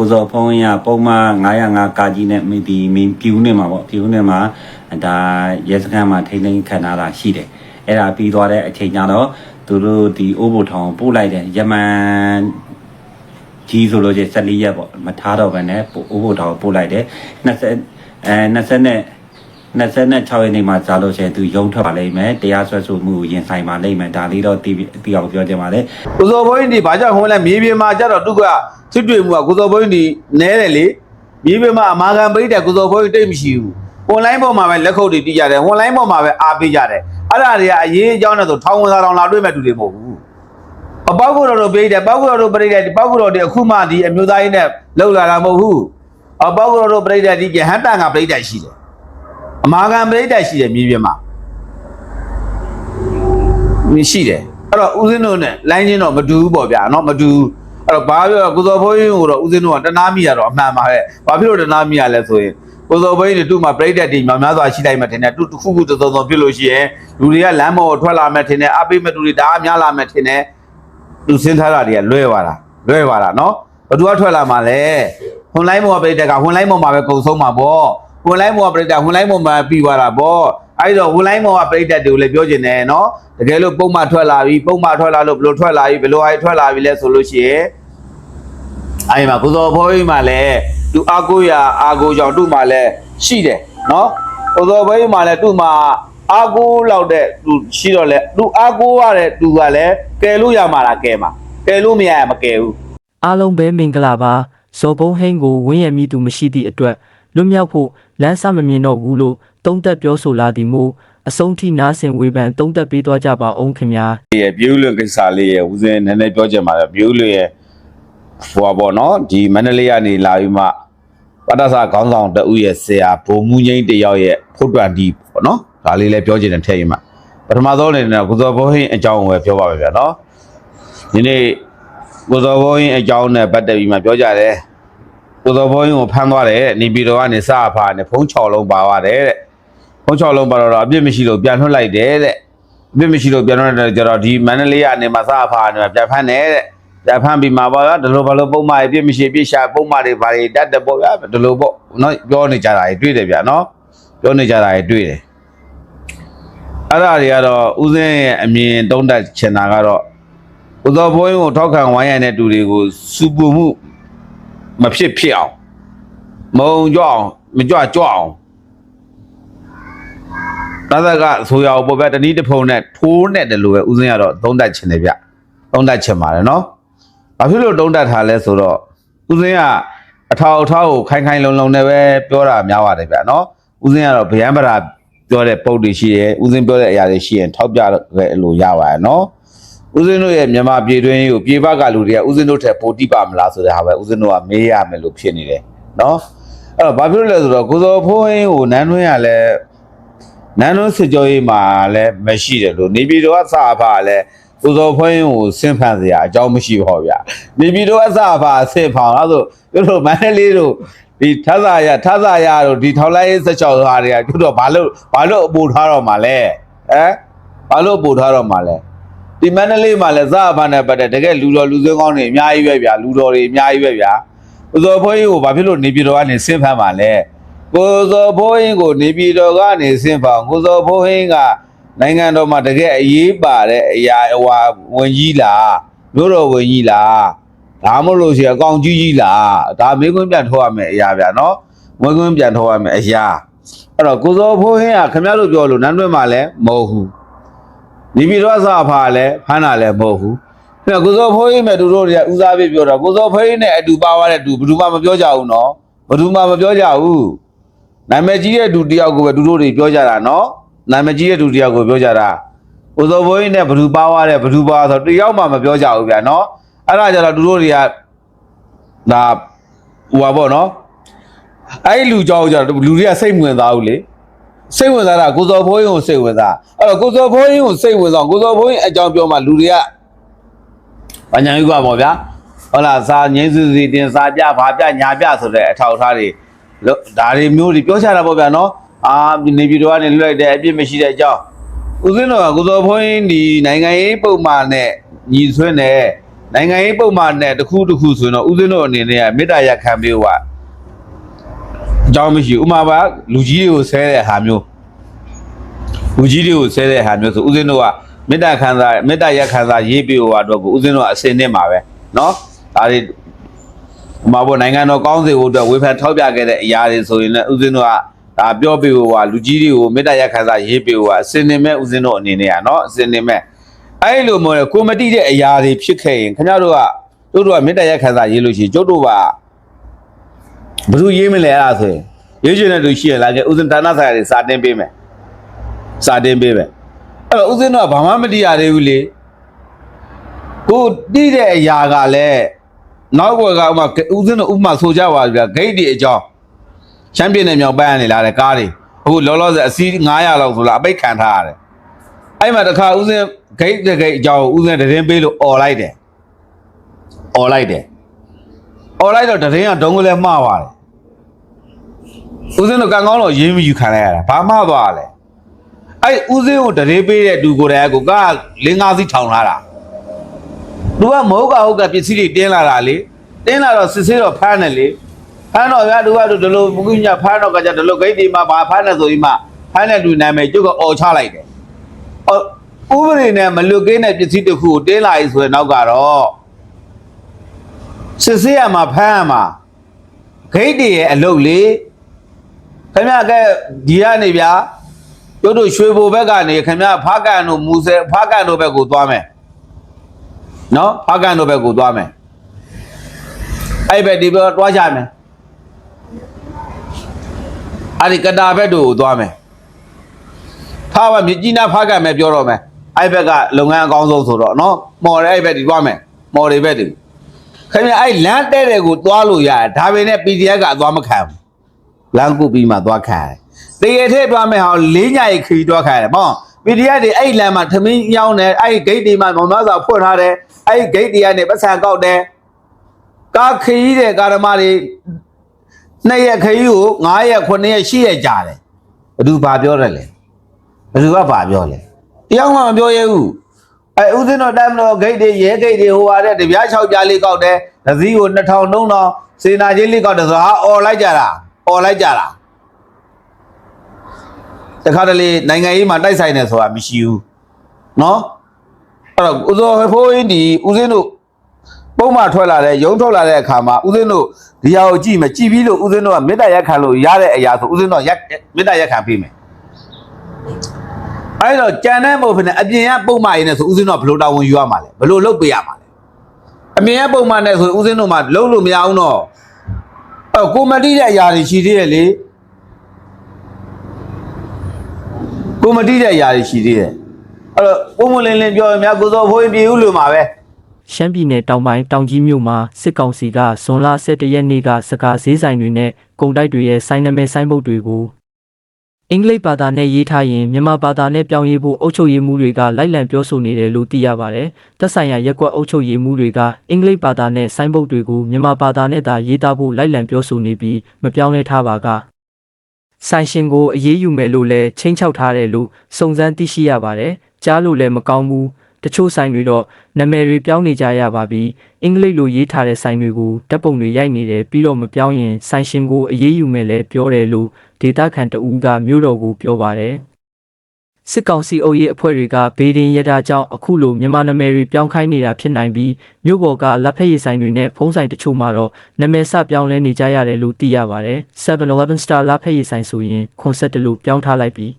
ကိုစောဖုံးရပုံမှန်905ကာကြီးနဲ့မိဒီမင်းပြူးနေမှာပေါ့ပြူးနေမှာဒါရဲစခန်းမှာထိန်းသိမ်းခံထားတာရှိတယ်အဲ့ဒါပြီးသွားတဲ့အချိန်ကျတော့သူတို့ဒီအိုးဘိုထောင်ပို့လိုက်တယ်ယမန်ကြီးဆိုလို့ချင်း14ရက်ပေါ့မထားတော့ဘဲနဲ့အိုးဘိုထောင်ပို့လိုက်တယ်20အဲ20နဲ့ 26ရက်နေ့မှာဇာလို့ရှိရင်သူရုံထွက်ပါလိမ့်မယ်တရားစွဲဆိုမှုကိုရင်ဆိုင်ပါလိမ့်မယ်ဒါလေးတော့တီးတီးအောင်ပြောချင်ပါတယ်ကိုစောဘိုင်းဒီဘာကြောင့်ဟိုလဲမြေပြင်မှာကြတော့သူကချစ်တွေ့မှုကကိုစောဘိုင်းဒီနဲတယ်လေမြေပြင်မှာအမာခံပိတ်တဲ့ကိုစောဘိုင်းတိတ်မရှိဘူး။ online ပေါ်မှာပဲလက်ခုပ်တွေတီးကြတယ် online ပေါ်မှာပဲအားပေးကြတယ်။အဲ့ဒါတွေကအရေးအကြောင်းနဲ့ဆိုထောင်ဝင်စာတောင်လာတွေ့မဲ့တူတွေမဟုတ်ဘူး။အပေါက်ကိုတော်တို့ပိတ်တယ်ပေါက်ကိုတော်တို့ပိတ်တယ်ဒီပေါက်ကိုတော်တွေအခုမှဒီအမျိုးသားကြီးနဲ့လောက်လာတာမဟုတ်ဘူး။အပေါက်ကိုတော်တို့ပိတ်တယ်ဒီကဟန်တန်ကပိတ်တယ်ရှိတယ်။ အမာခံပိတ်တယ်ရှိတယ်မြေပြင်မှာ။မရှိတယ်။အဲ့တော့ဦးစင်းတို့နဲ့လိုင်းချင်းတော့မတူဘူးပေါ့ဗျာเนาะမတူဘူးအဲ့တော့ဘာပြောကိုစောဖိုးရင်ကိုတော့ဦးစင်းတို့ကတနာမိရတော့အမှန်ပါပဲဘာဖြစ်လို့တနာမိရလဲဆိုရင်ကိုစောဖိုးရင်တို့မှပြိတ္တတိများများစွာရှိလိုက်မှထင်တယ်တူတစ်ခုခုသုံးသုံးဖြစ်လို့ရှိရင်လူတွေကလမ်းပေါ်ထွက်လာမှထင်တယ်အပိမဲ့တူတွေဒါအများလာမှထင်တယ်သူစင်းထားတာတွေကလွဲသွားတာလွဲသွားတာเนาะဘသူကထွက်လာမှလဲဟွန်လိုင်းပေါ်ကပြိတ္တကဟွန်လိုင်းပေါ်မှာပဲကုံဆုံးမှာပေါ့ ဟွန်လိုင်းမော်ကပြိတ္တဟွန်လိုင်းမော်မှာပြီးသွားတာပေါ့အဲ့တော့ဟွန်လိုင်းမော်ကပြိတ္တတွေကိုလည်းပြောချင်တယ်နော်တကယ်လို့ပုံမှန်ထွက်လာပြီပုံမှန်ထွက်လာလို့ဘလို့ထွက်လာပြီဘလို့အဲ့ထွက်လာပြီလဲဆိုလို့ရှိရင်အဲ့မှာကိုစောဘိုးကြီးမှလည်းသူအာကိုရာအာကိုကြောင့်သူ့မှာလည်းရှိတယ်နော်ကိုစောဘိုးကြီးမှလည်းသူ့မှာအာကိုလောက်တဲ့သူရှိတော့လဲသူအာကိုရတဲ့သူကလည်းကယ်လို့ရမှာလားကယ်မှာကယ်လို့မရရမကယ်ဘူးအားလုံးပဲမင်္ဂလာပါဇော်ဘုံဟင်းကိုဝင်းရမည်သူမရှိသည့်အတွက်လွတ်မြောက်ဖို့ လမ်းစမမြင်တော့ဘူးလို့တုံးသက်ပြောဆိုလာသည်မို့အဆုံးထိနားဆင်ဝေဖန်တုံးသက်ပေးသွားကြပါအောင်ခင်ဗျာရဲ့ပြူးလွန်ကိစ္စလေးရဲ့ဦးစင်းနည်းနည်းပြောချင်ပါတယ်ပြူးလွန်ရဲ့ဟိုပါပေါ့နော်ဒီမန္တလေးကနေလာပြီးမှပတ္တဆာခေါင်းဆောင်တဦးရဲ့ဆရာဘုံမူငိမ့်တယောက်ရဲ့ဖုတ်တွန်ဒီပေါ့နော်ဒါလေးလည်းပြောချင်တယ်ထည့်ရင်မှပထမဆုံးအနေနဲ့ကိုစောဘိုးဟင်းအကြောင်းကိုပဲပြောပါမယ်ဗျာနော်ဒီနေ့ကိုစောဘိုးဟင်းအကြောင်းနဲ့ပတ်သက်ပြီးမှပြောကြတယ် ကိုစောဘိုးဟင်းကိုဖမ်းသွားတယ်နေပြည်တော်ကနေစအဖာနဲ့ဖုံး6လုံးပါသွားတယ်တဲ့ဖုံး6လုံးပါတော့အပြစ်မရှိလို့ပြန်လွှတ်လိုက်တယ်တဲ့ပြစ်မရှိလို့ပြန်တော့တယ်ကြတော့ဒီမန္တလေးကနေမှာစဖာနေမှာပြန်ဖမ်းတယ်တဲ့ပြန်ဖမ်းပြီးမှာပေါ့ဗျာဒီလိုဘာလို့ပုံမှန်ပြစ်မရှိပြစ်ရှာပုံမှန်တွေဘာတွေတတ်တယ်ပေါ့ဗျာဒီလိုပေါ့နော်ပြောနေကြတာတွေတွေ့တယ်ဗျာနော်ပြောနေကြတာတွေတွေ့တယ်အဲ့ဒါတွေကတော့ဦးစင်းရဲ့အမြင်တုံးတက်ချင်တာကတော့ဦးသောဘိုးရင်ကိုထောက်ခံဝိုင်းရတဲ့တူတွေကိုစူပူမှု မဖြစ်ဖြစ်အောင်မုံကြွအောင်မကြွကြွအောင်သာသကဆိုရအောင်ပေါ့ဗျာတနည်းတစ်ဖုံနဲ့ထိုးနဲ့တယ်လို့ပဲဦးစင်းကတော့သုံးတတ်ချင်တယ်ဗျသုံးတတ်ချင်ပါတယ်နော်ဘာဖြစ်လို့တုံးတတ်ထားလဲဆိုတော့ဦးစင်းကအထောက်အထောက်ကိုခိုင်ခိုင်လုံလုံနဲ့ပဲပြောတာများပါတယ်ဗျနော်ဦးစင်းကတော့ဗျံပရာပြောတဲ့ပုံတွေရှိရဲ့ဦးစင်းပြောတဲ့အရာတွေရှိရင်ထောက်ပြခဲ့လို့ရပါတယ်နော် ဦးစင်းတို့ရဲ့မြန်မာပြည်တွင်းကိုပြေပကလူတွေကဦးစင်းတို့ထက်ပိုတိပါမလားဆိုတဲ့ဟာပဲဦးစင်းတို့ကမေးရမယ်လို့ဖြစ်နေတယ်နော်အဲ့တော့ဘာဖြစ်လို့လဲဆိုတော့ကိုစောဖိုးဟင်းကိုနန်းတွင်းရလဲနန်းလုံးစစ်ကြောရေးမှာလည်းမရှိတယ်လို့နေပြည်တော်ကစာဖာလည်းကိုစောဖွင့်ကိုစင့်ဖန်စရာအကြောင်းမရှိပါဘူးဗျာနေပြည်တော်ကစာဖာဆင့်ဖောင်အဲ့ဆိုတို့တို့မန္တလေးတို့ဒီထသာရထသာရတို့ဒီထောက်လိုက်ရေးဆက်ချောက်ဟာတွေကတို့တော့ဘာလို့ဘာလို့အပူထားတော့မှာလဲဟမ်ဘာလို့အပူထားတော့မှာလဲ ဒီမန္တလေးမှာလည်းစာဖာနဲ့ပတ်တဲ့တကယ်လူတော်လူစင်းကောင်းတွေအများကြီးပဲဗျာလူတော်တွေအများကြီးပဲဗျာကိုစောဖွင့်ကိုဘာဖြစ်လို့နေပြည်တော်ကနေစင့်ဖန်မှာလဲကိုဇော်ဘိုးဟင်းကိုနေပြည်တော်ကနေဆင်းဖောင်ကိုဇော်ဘိုးဟင်းကနိုင်ငံတော်မှာတကယ်အရေးပါတဲ့အရာဟွာဝင်ကြီးလားမြို့တော်ဝင်ကြီးလားဒါမှမဟုတ်လို့ရှိရင်အကောင်ကြီးကြီးလားဒါမေးခွန်းပြန်ထောက်ရမယ်အရာဗျာနော်မေးခွန်းပြန်ထောက်ရမယ်အရာအဲ့တော့ကိုဇော်ဘိုးဟင်းကခင်ဗျားတို့ပြောလို့နန်းတွင်းမှာလည်းမဟုတ်ဘူး ဒီပြီးတော့စာဖာလဲဖမ်းတာလဲမဟုတ်ဘူးပြကိုစောဖိုးကြီးမဲ့သူတို့တွေကဦးစားပေးပြောတော့ကိုစောဖိုးကြီးနဲ့အတူပါသွားတဲ့သူဘယ်သူမှမပြောကြဘူးနော်ဘယ်သူမှမပြောကြဘူးနာမည်ကြီးတဲ့သူတယောက်ကိုပဲသူတို့တွေပြောကြတာနော်နာမည်ကြီးတဲ့သူတယောက်ကိုပြောကြတာကိုစောဖိုးကြီးနဲ့ဘယ်သူပါသွားတဲ့ဘယ်သူပါဆိုတယောက်မှမပြောကြဘူးဗျာနော်အဲ့ဒါကြတော့သူတို့တွေကဒါဟိုပါပေါ့နော်အဲ့လူကြောက်ကြတော့လူတွေကစိတ်မဝင်သားဘူးလေ စိတ်ဝင်စားတာကိုစောဘိုးကြီးကိုစိတ်ဝင်စားအဲ့တော့ကိုစောဘိုးကြီးကိုစိတ်ဝင်စားကိုစောဘိုးကြီးအကြောင်းပြောမှလူတွေကဘာညာယူကပေါ့ဗျာဟုတ်လားစာငင်းစုစီတင်စာပြဘာပြညာပြဆိုတဲ့အထောက်အထားတွေလို့ဒါတွေမျိုးတွေပြောချတာပေါ့ဗျာနော်အာနေပြည်တော်ကနေလွတ်လိုက်တဲ့အပြစ်မရှိတဲ့အကြောင်းဦးစင်းတော်ကကိုစောဖွင်းဒီနိုင်ငံရေးပုံမှန်နဲ့ညီဆွဲနေနိုင်ငံရေးပုံမှန်နဲ့တစ်ခုတစ်ခုဆိုရင်တော့ဦးဇင်းတို့အနေနဲ့ကမေတ္တာရက်ခံပေးဟိုက အကြောင်းမရှိဘူးဥမာပါလူကြီးတွေကိုဆဲတဲ့ဟာမျိုးလူကြီးတွေကိုဆဲတဲ့ဟာမျိုးဆိုဦးဇင်းတို့ကမေတ္တာခံစားမေတ္တာရက်ခံစားရေးပေးဟိုကတော့ကိုဦးဇင်းတို့ကအစင်နဲ့မှာပဲเนาะဒါတွေ ဥမာပေါ့နိုင်ငံတော်ကောင်းစေဖို့အတွက်ဝေဖန်ထောက်ပြခဲ့တဲ့အရာတွေဆိုရင်လည်းဦးဇင်းတို့ကဒါပြောပြဖို့ကလူကြီးတွေကိုမေတ္တာရက်ခံစားရေးပြဖို့ကအစင်နေမဲ့ဦးဇင်းတို့အနေနဲ့ကเนาะအစင်နေမဲ့အဲ့လိုမျိုးလေကိုမတိတဲ့အရာတွေဖြစ်ခဲ့ရင်ခင်ဗျားတို့ကတို့တို့ကမေတ္တာရက်ခံစားရေးလို့ရှိရင်ကျုပ်တို့က ဘယ်သူရေးမလဲအဲ့ဒါဆိုရင်ရေးချင်တဲ့သူရှိရလားကဲဦးဇင်းဒါနဆိုင်ရာတွေစာတင်ပေးမယ်စာတင်ပေးမယ်အဲ့တော့ဦးဇင်းတို့ကဘာမှမတိရသေးဘူးလေကိုတိတဲ့အရာကလည်းနောက်ဘက်ကဥမာဦးဇင်းတို့ဥပမာဆိုကြပါဗျာဂိတ်တွေအကြောင်းချမ်းပြင်းတဲ့မြောက်ပိုင်းကနေလာတဲ့ကားတွေအခုလောလောဆယ်အစီး900လောက်ဆိုလားအပိတ်ခံထားရတယ်အဲ့မှာတခါဦးဇင်းဂိတ်တဲ့ဂိတ်အကြောင်းကိုဦးဇင်းတရင်ပေးလို့អော်လိုက်တယ်អော်လိုက်တယ် អော်လိုက်တော့တရင်ကဒုံကလေးမှားပါတယ်ဦးဇင်းတို့ကံကောင်းတော့ရင်းမယူခံလိုက်ရတာဘာမှသွားလဲအဲ့ဦးဇင်းကိုတရင်ပေးတဲ့လူကိုယ်တိုင်ကက၄၅စီးထောင်လာတာသူကမဟုတ်ကဟုတ်ကပစ္စည်းတွေတင်းလာတာလေတင်းလာတော့စစ်ဆေးတော့ဖမ်းတယ်လေဖမ်းတော့ဗျာသူကဒီလိုမကူညဖမ်းတော့ကကြဒီလိုဂိတ်ဒီမှာဘာဖမ်းတယ်ဆိုပြီးမှဖမ်းတဲ့လူနာမည်ကျုပ်ကអော်ချလိုက်တယ်အော်ဥပဒေနဲ့မလွတ်ကင်းတဲ့ပစ္စည်းတစ်ခုကိုတင်းလာပြီဆိုရင်နောက်ကတော့ စစ်ဆေးရမှာဖမ်းရမှာဂိတ်တွေရဲ့အလုပ်လေခင်ဗျကဲဒီကနေဗျာတို့တို့ရွှေဘိုဘက်ကနေခင်ဗျဖားကန်တို့မူဆယ်ဖားကန်တို့ဘက်ကိုသွားမယ်နော်ဖားကန်တို့ဘက်ကိုသွားမယ်အဲ့ဘက်ဒီဘက်သွားကြမယ်အဲ့ဒီကတာဘက်တို့ကိုသွားမယ်ထားပါမြကြီးနားဖားကန်မယ်ပြောတော့မယ်အဲ့ဘက်ကလုပ်ငန်းအကောင်းဆုံးဆိုတော့နော်မော်ရဲအဲ့ဘက်ဒီသွားမယ်မော်တွေဘက်ဒီ ခင်ဗျအဲ့လမ်းတဲ့တဲ့ကိုသွားလို့ရတယ်ဒါပေမဲ့ PDF ကအသွားမခံဘူးလမ်းကုပြီးမှသွားခံတယ်တရေထဲသွားမယ်ဟောလေးညရိတ်ခီသွားခံတယ်ပေါ့ PDF တွေအဲ့လမ်းမှာသမင်းရောင်းတယ်အဲ့ဂိတ်တွေမှာမောင်မစာဖွင့်ထားတယ်အဲ့ဂိတ်တွေကနေပတ်စံကောက်တယ်ကားခရီးတဲ့ကာရမတွေနှစ်ရက်ခရီးကို9ရက်9ရက်10ရက်ကြာတယ်ဘယ်သူဘာပြောတယ်လဲဘယ်သူကဘာပြောလဲတရားမှမပြောရဘူး အဲဥစဉ်တော့တိုင်းမလို့ဂိတ်တွေရဲဂိတ်တွေဟိုပါတဲ့တပြား6ပြားလေးကောက်တယ်သစည်းကို2000 3000စေနာချင်းလေးကောက်တယ်ဆိုတော့ဟာអော်လိုက်ကြတာអော်လိုက်ကြတာ တခါတလေနိုင်ငံရေးမှာတိုက်ဆိုင်နေဆိုတာမရှိဘူးเนาะအဲ့တော့ဦးဇော်ဖိုးရင်ဒီဦးစင်းတို့ပုံမှန်ထွက်လာတဲ့ရုံထွက်လာတဲ့အခါမှာဦးစင်းတို့ဒီဟာကိုကြည့်မယ်ကြည့်ပြီးလို့ဦးစင်းတို့ကမေတ္တာရက်ခံလို့ရတဲ့အရာဆိုဦးစင်းတို့ရက်မေတ္တာရက်ခံပေးမယ် အဲ့တော့ကြံတဲ့မဟုတ်ဘဲနဲ့အပြင်ကပုံမှန်ရင်းနဲ့ဆိုဦးစင်းတို့ကဘယ်လိုတာဝန်ယူရမှာလဲဘယ်လိုလုပ်ပေးရမှာလဲအပြင်ကပုံမှန်နဲ့ဆိုဦးစင်းတို့မှလုပ်လို့မရအောင်တော့အဲ့ကိုမတိတဲ့အရာတွေရှိသေးတယ်လေကိုမတိတဲ့အရာတွေရှိသေးတယ်အဲ့တော့ပုံမလင်းလင်းပြောရင်များကိုစောဖိုးရင်ပြေဦးလို့မှာပဲရှမ်းပြည်နယ်တောင်ပိုင်းတောင်ကြီးမြို့မှာစစ်ကောင်စီကဇွန်လ17ရက်နေ့ကစကားဈေးဆိုင်တွေနဲ့ကုန်တိုက်တွေရဲ့ဆိုင်နာမည်ဆိုင်ဘုတ်တွေကို အင်္ဂလိပ်ဘာသာနဲ့ရေးထားရင်မြန်မာဘာသာနဲ့ပြောင်းရေးဖို့အုပ်ချုပ်ရေးမှူးတွေကလိုက်လံပြောဆိုနေတယ်လို့သိရပါတယ်။သက်ဆိုင်ရာရက်ကွက်အုပ်ချုပ်ရေးမှူးတွေကအင်္ဂလိပ်ဘာသာနဲ့ဆိုင်ဘုတ်တွေကိုမြန်မာဘာသာနဲ့သာရေးသားဖို့လိုက်လံပြောဆိုနေပြီးမပြောင်းလဲထားပါကဆိုင်ရှင်ကိုအရေးယူမယ်လို့လည်းချိန်ချောက်ထားတယ်လို့စုံစမ်းသိရှိရပါတယ်။ကြားလို့လည်းမကောင်းဘူး။တ ချို့ဆိုင်တွေတော့နာမည်တွေပြောင်းနေကြရပါပြီ။အင်္ဂလိပ်လိုရေးထားတဲ့ဆိုင်တွေကိုဓာတ်ပုံတွေရိုက်နေတယ်ပြီးတော့မပြောင်းရင်ဆိုင်ရှင်ကိုအရေးယူမယ်လည်းပြောတယ်လို့ဒေတာခန်တဦးကမြို့တော်ကိုပြောပါတယ်။စစ်ကောင်စီအုပ်ရေးအဖွဲ့တွေကဘေးဒင်ရတာကြောင့်အခုလိုမြန်မာနာမည်တွေပြောင်းခိုင်းနေတာဖြစ်နိုင်ပြီးမြို့ပေါ်ကလက်ဖက်ရည်ဆိုင်တွေနဲ့ဖုံးဆိုင်တချို့မှာတော့နာမည်စပြောင်းလဲနေကြရတယ်လို့သိရပါတယ်။ 7-Eleven Star လက်ဖက်ရည်ဆိုင်ဆိုရင်ကွန်ဆက်တလို့ပြောင်းထားလိုက်ပြီး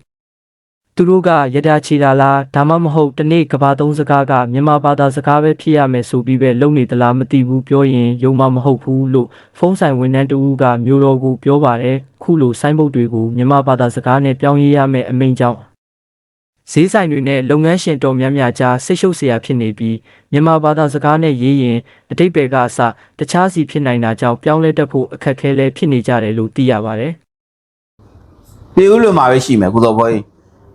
သူတို့ကရတာချီတာလားဒါမှမဟုတ်တနေ့ကဘာသုံးစကားကမြန်မာဘာသာစကားပဲဖြစ်ရမယ်ဆိုပြီးပဲလုပ်နေသလားမသိဘူးပြောရင်ယုံမှာမဟုတ်ဘူးလို့ဖုန်းဆိုင်ဝန်ထမ်းတဦးကမျိုးတော်ကိုပြောပါတယ်ခုလိုဆိုင်းဘုတ်တွေကိုမြန်မာဘာသာစကားနဲ့ပြောင်းရေးရမယ်အမိန့်ကြောင့်ဈေးဆိုင်တွေနဲ့လုပ်ငန်းရှင်တော်များများကြားဆိတ်ရှုပ်စရာဖြစ်နေပြီးမြန်မာဘာသာစကားနဲ့ရေးရင်အတိတ်ဘယ်ကအစတခြားစီဖြစ်နိုင်တာကြောင့်ပြောင်းလဲတတ်ဖို့အခက်အခဲလည်းဖြစ်နေကြတယ်လို့သိရပါတယ်။ပြည်ဦးလွန်မှာပဲရှိမယ်ကုသောဘောကြီး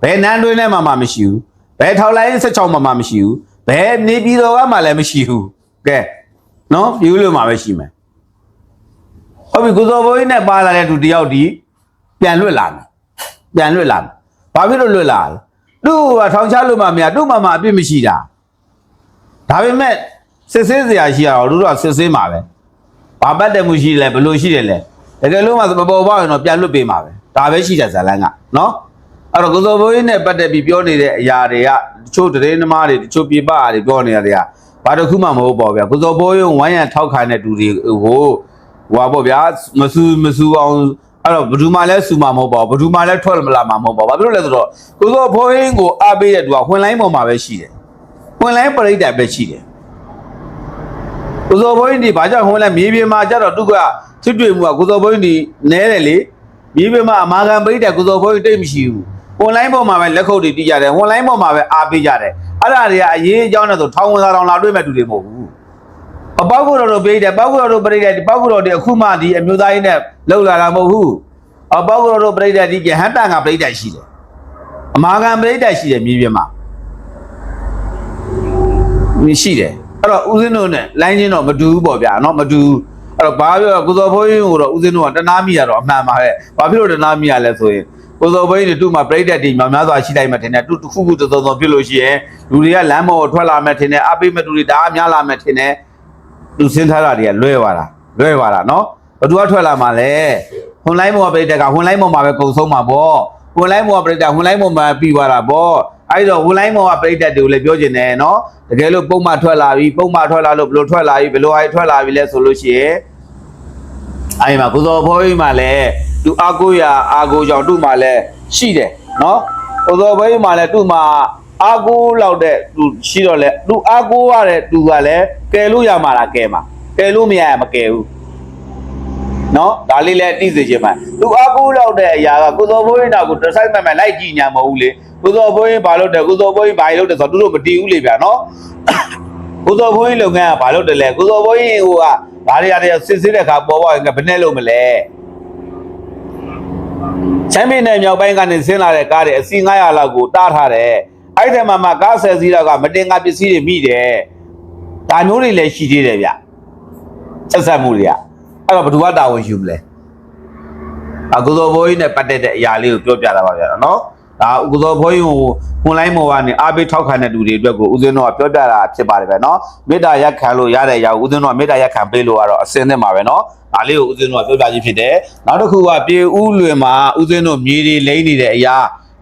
ဘယ်နန်းတွင်းထဲမှာမှမရှိဘူးဘယ်ထောက်လိုင်း16မှာမှမရှိဘူးဘယ်နေပြည်တော်ကမှလည်းမရှိဘူးကဲနော်ပြေဦးလို့မှာပဲရှိမယ်ဟုတ်ပြီကိုစောဖိုးရင်နဲ့ပါလာတဲ့သူတယောက်ဒီပြန်လွတ်လာမယ်ပြန်လွတ်လာမယ်ဘာဖြစ်လို့လွတ်လာလဲသူ့ကထောင်ချလို့မှမရသူ့မှမအပြစ်မရှိတာဒါပေမဲ့စစ်ဆေးစရာရှိရတော့တို့တော့စစ်ဆေးမှာပဲဘာပတ်တယ်မှုရှိလဲဘယ်လိုရှိတယ်လဲတကယ်လို့မှမပေါ်ပေါက်ရင်တော့ပြန်လွတ်ပေးမှာပဲဒါပဲရှိတယ်ဇာလန်းကနော် အဲ့တော့ကိုစောဘိုးကြီးနဲ့ပတ်သက်ပြီးပြောနေတဲ့အရာတွေကတချို့တရေနှမားတွေတချို့ပြပတွေပြောနေရတဲ့ကဘာတစ်ခုမှမဟုတ်ပါဗျာကိုစောဘိုးကြီးဝိုင်းရံထောက်ခံတဲ့သူတွေကိုဟိုပါပေါ့ဗျာမဆူမဆူအောင်အဲ့တော့ဘယ်သူမှလည်းစူမှာမဟုတ်ပါဘူးဘယ်သူမှလည်းထွက်မလာမှာမဟုတ်ပါဘူးဘာဖြစ်လို့လဲဆိုတော့ကိုစောဘိုးကြီးကိုအားပေးတဲ့သူကဝင်လိုင်းပေါ်မှာပဲရှိတယ်ဝင်လိုင်းပရိသတ်ပဲရှိတယ်ကိုစောဘိုးရင်ဒီဘာကြောင့်ဟိုလဲမြေပြင်မှာကြတော့သူကချစ်တွေ့မှုကကိုစောဘိုးရင်ဒီနဲတယ်လေမြေပြင်မှာအမာခံပိတ်တယ်ကိုစောဘိုးရင်တိတ်မရှိဘူး။ online ပေါ်မှာပဲလက်ခုပ်တွေပြကြတယ် online ပေါ်မှာပဲအားပေးကြတယ်အဲ့ဒါတွေကအရေးအကြောင်းနဲ့ဆိုထောင်ဝင်စားတောင်လာတွေ့မဲ့သူတွေမဟုတ်ဘူးအပေါက်ကတော့တို့ပြိတယ်ပေါက်ကတော့တို့ပြိတယ်ဒီပေါက်ကတော့ဒီအခုမှဒီအမျိုးသားကြီးနဲ့လောက်လာတာမဟုတ်ဘူးအပေါက်ကတော့တို့ပြိတယ်ဒီကဟန်တန်ကပြိတယ်ရှိတယ်အမာခံပြိတယ်ရှိတယ်မြေပြင်မှာရှိတယ်အဲ့တော့ဦးဇင်းတို့နဲ့လိုင်းချင်းတော့မတူဘူးပေါ့ဗျာနော်မတူအဲ့တော့ဘာပြောကုသောဖိုးရင်ကိုတော့ဦးဇင်းတို့ကတနာမိရတော့အမှန်ပါပဲဘာဖြစ်လို့တနာမိရလဲဆိုရင် ကိုစောဘိန်းတူမှာပြိတ္တတီများများစွာရှိတိုင်းမှာထင်တယ်တူတစ်ခုခုသုံးသုံးပြစ်လို့ရှိရင်လူတွေကလမ်းပေါ်ထွက်လာမယ်ထင်တယ်အပိမတူတွေဒါအများလာမယ်ထင်တယ်သူစဉ်းစားတာတွေကလွဲသွားတာလွဲသွားတာနော်ဘသူကထွက်လာမှာလဲဟွန်လိုင်းပေါ်ပြိတ္တကဟွန်လိုင်းပေါ်မှာပဲကုံဆုံးမှာပေါ့ဟွန်လိုင်းပေါ်ပြိတ္တဟွန်လိုင်းပေါ်မှာပြီးသွားတာပေါ့အဲ့တော့ဟွန်လိုင်းပေါ်ကပြိတ္တတွေကိုလည်းပြောကျင်တယ်နော်တကယ်လို့ပုံမှန်ထွက်လာပြီပုံမှန်ထွက်လာလို့ဘလို့ထွက်လာပြီဘလို့အားထွက်လာပြီလဲဆိုလို့ရှိရင်အဲ့ဒီမှာကုသိုလ်ဘိုးကြီးမှာလည်း သူအာကိုရအာကိုကြောင့်သူ့မှလည်းရှိတယ်နော်ကိုစောဘိုးကြီးမှလည်းသူ့မှအာကိုလောက်တဲ့သူရှိတော့လေသူအာကိုရတဲ့သူကလည်းကယ်လို့ရမှာလားကယ်မှာကယ်လို့မရရင်မကယ်ဘူးနော်ဒါလေးလည်းသိစေချင်ပါသူအကူလောက်တဲ့အရာကကိုစောဘိုးရင်တော့ကိုတစ်ဆိုင်မှန်မှန်လိုက်ကြည့်ညာမဟုတ်ဘူးလေကိုစောဘိုးရင်ဘာလုပ်တယ်ကိုစောဘိုးရင်ဘာလုပ်တယ်ဆိုတော့သူတို့မတည်ဘူးလေဗျာနော်ကိုစောဘိုးရင်လုပ်ငန်းကဘာလုပ်တယ်လဲကိုစောဘိုးရင်ဟိုကဘာတွေရတယ်စစ်စစ်တဲ့ခါပေါ်ပေါ်ရင်ကဘယ်နဲ့လုပ်မလဲ ချမ်းမင်းနယ်မြောက်ပိုင်းကနေဆင်းလာတဲ့ကားတွေအစီ900လောက်ကိုတားထားတယ်အဲ့ဒီမှာမှကားဆယ်စီးလောက်ကမတင်ကားပစ္စည်းတွေမိတယ်ဒါမျိုးတွေလည်းရှိသေးတယ်ဗျဆက်ဆက်မှုတွေကအဲ့တော့ဘယ်သူကတာဝန်ယူမလဲအကုသိုလ်ဘိုးကြီးနဲ့ပတ်သက်တဲ့အရာလေးကိုပြောပြတာပါဗျာနော်ဒါအကုသိုလ်ဘိုးကြီးကိုခွန်လိုင်းမော်ကနေအားပေးထောက်ခံတဲ့လူတွေအတွက်ကိုဦးဇင်းတော်ကပြောပြတာဖြစ်ပါတယ်ပဲနော်မေတ္တာရက်ခံလို့ရတဲ့အရာကိုဦးဇင်းတော်ကမေတ္တာရက်ခံပေးလို့ကတော့အစင်းသင့်ပါပဲနော် ဒါလေးကိုဦးဇင်းတော်ကပြောပြခြင်းဖြစ်တယ်နောက်တစ်ခုကပြေဦးလွင်မှာဦးဇင်းတို့မြေတွေလိမ့်နေတဲ့အရာ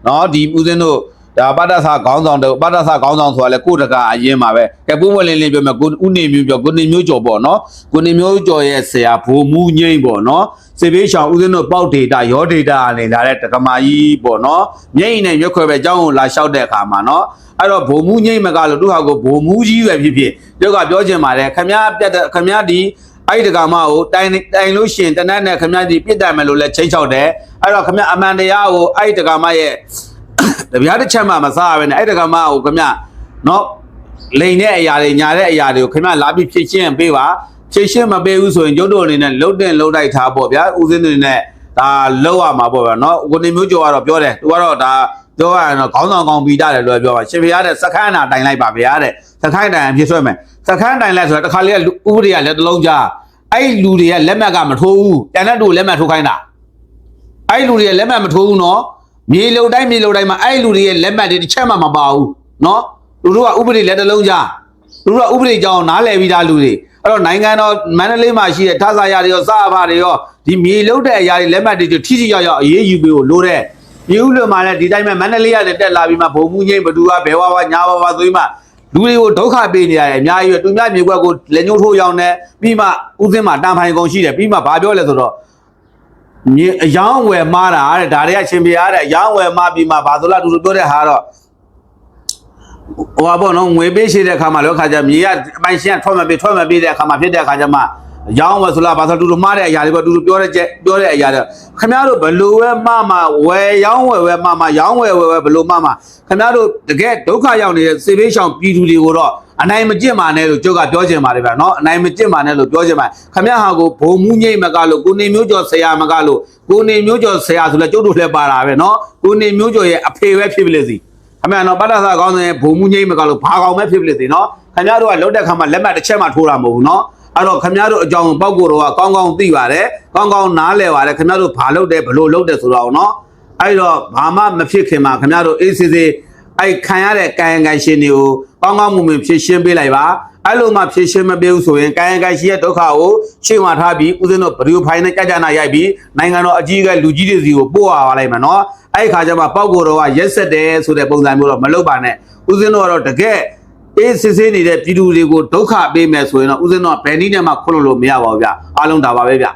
နော်ဒီဦးဇင်းတို့ဒါပတ္တသခေါင်းဆောင်တို့ပတ္တသခေါင်းဆောင်ဆိုတာလေကိုတကအရင်ပါပဲကဲပုံမလင်းလေးပြောမယ်ကိုဦးနေမျိုးပြောကိုနေမျိုးကျော်ပေါ့နော်ကိုနေမျိုးကျော်ရဲ့ဆရာဘိုလ်မူငိမ့်ပေါ့နော်စေဘေးရှောင်ဦးဇင်းတို့ပေါက်ဒေတာရောဒေတာအနေလာတဲ့တက္ကမာကြီးပေါ့နော်မြိတ်နဲ့ရွက်ခွဲပဲအကြောင်းကိုလာလျှောက်တဲ့အခါမှာနော်အဲ့တော့ဘိုလ်မူငိမ့်မကလို့သူဟာကိုဘိုလ်မူကြီးပဲဖြစ်ဖြစ်တို့ကပြောချင်ပါတယ်ခမည်းပြတ်တဲ့ခမည်းဒီ အဲ့ဒီတက္ကမကိုတိုင်တိုင်လို့ရှိရင်တနတ်နဲ့ခမည်းဒီပြစ်တယ်မယ်လို့လဲချိန်ချောက်တယ်အဲ့တော့ခမည်းအမှန်တရားကိုအဲ့ဒီတက္ကမရဲ့တပြားတစ်ချက်မှမစားရပဲနဲ့အဲ့တကမကိုခမနော်လိန်တဲ့အရာတွေညာတဲ့အရာတွေကိုခမလာပြီးဖြည့်ရှင်းပေးပါဖြည့်ရှင်းမပေးဘူးဆိုရင်ရုပ်တော်အနေနဲ့လှုပ်တင်လှုပ်လိုက်ထားပေါ့ဗျာဦးစင်းတွေနဲ့ဒါလှုပ်ရမှာပေါ့ဗျာနော်ကိုနေမျိုးကျော်ကတော့ပြောတယ်သူကတော့ဒါ ပြောရရင်တော့ခေါင်းဆောင်ကောင်းပြီးတာတယ်လို့ပြောပါရှင်ဖရားတဲ့စခန်းနာတိုင်လိုက်ပါဗျာတဲ့စခန်းတိုင်အဖြစ်ဆွဲမယ်စခန်းတိုင်လိုက်ဆိုတော့တစ်ခါလေးကဥပဒေကလက်တစ်လုံးကြားအဲ့လူတွေကလက်မှတ်ကမထိုးဘူးတန်တဲ့တူလက်မှတ်ထိုးခိုင်းတာအဲ့လူတွေရဲ့လက်မှတ်မထိုးဘူးနော်မြေလုံတိုင်းမြေလုံတိုင်းမှာအဲ့လူတွေရဲ့လက်မှတ်တွေတစ်ချက်မှမပါဘူးနော်လူတို့ကဥပဒေလက်တစ်လုံးကြားလူတို့ကဥပဒေကြောင်းနားလည်ပြီးသားလူတွေအဲ့တော့နိုင်ငံတော်မန္တလေးမှာရှိတဲ့ထဆာရတွေရောစအဖတွေရောဒီမြေလုံတဲ့အရာတွေလက်မှတ်တွေထိထိရောက်ရောက်အေးအေးယူပေးဖို့လိုတဲ့ မြေဥလွန်မှာလည်းဒီတိုင်းမှာမန္တလေးကနေတက်လာပြီးမှဘုံမှုငိမ့်ဘသူကဘဲဝါဝါညာဝါဝါဆိုပြီးမှလူတွေကိုဒုက္ခပေးနေရတယ်အများကြီးပဲသူများမြေကွက်ကိုလက်ညှိုးထိုးရောက်နေပြီးမှဥစဉ်မှာတန်ဖိုင်ကုန်ရှိတယ်ပြီးမှဘာပြောလဲဆိုတော့မြေအယောင်းဝယ်မားတာတဲ့ဒါတွေကရှင်ပြရတဲ့အယောင်းဝယ်မားပြီးမှဘာလို့လဲသူတို့ပြောတဲ့ဟာတော့ဟိုပါဘောနော်ငွေပေးရှိတဲ့အခါမှာလောခါကျမြေကအပိုင်ရှင်ကထွက်မပေးထွက်မပေးတဲ့အခါမှာဖြစ်တဲ့အခါကျမှ ရောင်းဝယ်ဆိုလားဘာလို့သူတို့မှားတဲ့အရာတွေပေါ့သူတို့ပြောတဲ့ချက်ပြောတဲ့အရာတွေခင်ဗျားတို့ဘလို့ပဲမှားမှာဝယ်ရောင်းဝယ်ဝယ်မှားမှာရောင်းဝယ်ဝယ်ဝယ်ဘလို့မှားမှာခင်ဗျားတို့တကယ်ဒုက္ခရောက်နေတဲ့စေဘေးရှောင်ပြည်သူတွေကိုတော့အနိုင်မကျင့်ပါနဲ့လို့ကျုပ်ကပြောချင်ပါတယ်ဗျာနော်အနိုင်မကျင့်ပါနဲ့လို့ပြောချင်ပါခင်ဗျားဟာကိုဘုံမှုငိမ့်မကလို့ကိုနေမျိုးကျော်ဆရာမကလို့ကိုနေမျိုးကျော်ဆရာဆိုလဲကျုပ်တို့လည်းပါတာပဲနော်ကိုနေမျိုးကျော်ရဲ့အဖေပဲဖြစ်ဖြစ်လေစီအမှန်တော့ပတ္တသကောင်းတဲ့ဘုံမှုငိမ့်မကလို့ဘာကောင်ပဲဖြစ်ဖြစ်လေနော်ခင်ဗျားတို့ကလုတ်တဲ့ခါမှာလက်မှတ်တစ်ချက်မှထိုးတာမဟုတ်ဘူးနော် အဲ့တော့ခင်ဗျားတို့အကြောင်းပောက်ကိုတော့ကောင်းကောင်းသိပါတယ်ကောင်းကောင်းနားလည်ပါတယ်ခင်ဗျားတို့ဘာလုပ်တယ်ဘလို့လုပ်တယ်ဆိုတော့နော်အဲ့တော့ဘာမှမဖြစ်ခင်မှာခင်ဗျားတို့အေးစေးစေးအဲ့ခံရတဲ့ကံကံရှင်တွေကိုကောင်းကောင်းမွန်မွန်ဖြည့်ရှင်းပေးလိုက်ပါအဲ့လိုမှဖြည့်ရှင်းမပေးဘူးဆိုရင်ကာယကံရှိရဲ့ဒုက္ခကိုရှင်းမှထားပြီးဦးဇင်းတို့ဗီဒီယိုဖိုင်နဲ့ကြာကြာနာရိုက်ပြီးနိုင်ငံတော်အကြီးအကဲလူကြီးတွေစီကိုပို့ရပါလိုက်မယ်နော်အဲ့ဒီခါကျမှပောက်ကိုတော့ကရက်ဆက်တယ်ဆိုတဲ့ပုံစံမျိုးတော့မလုပ်ပါနဲ့ဦးဇင်းတို့ကတော့တကယ် အေးစစ်စစ်နေတဲ့ပြည်သူတွေကိုဒုက္ခပေးမယ်ဆိုရင်တော့ဦးဇင်းတို့ကဘယ်နည်းနဲ့မှခွင့်လို့လို့မရပါဘူးဗျအားလုံးဒါပါပဲဗျ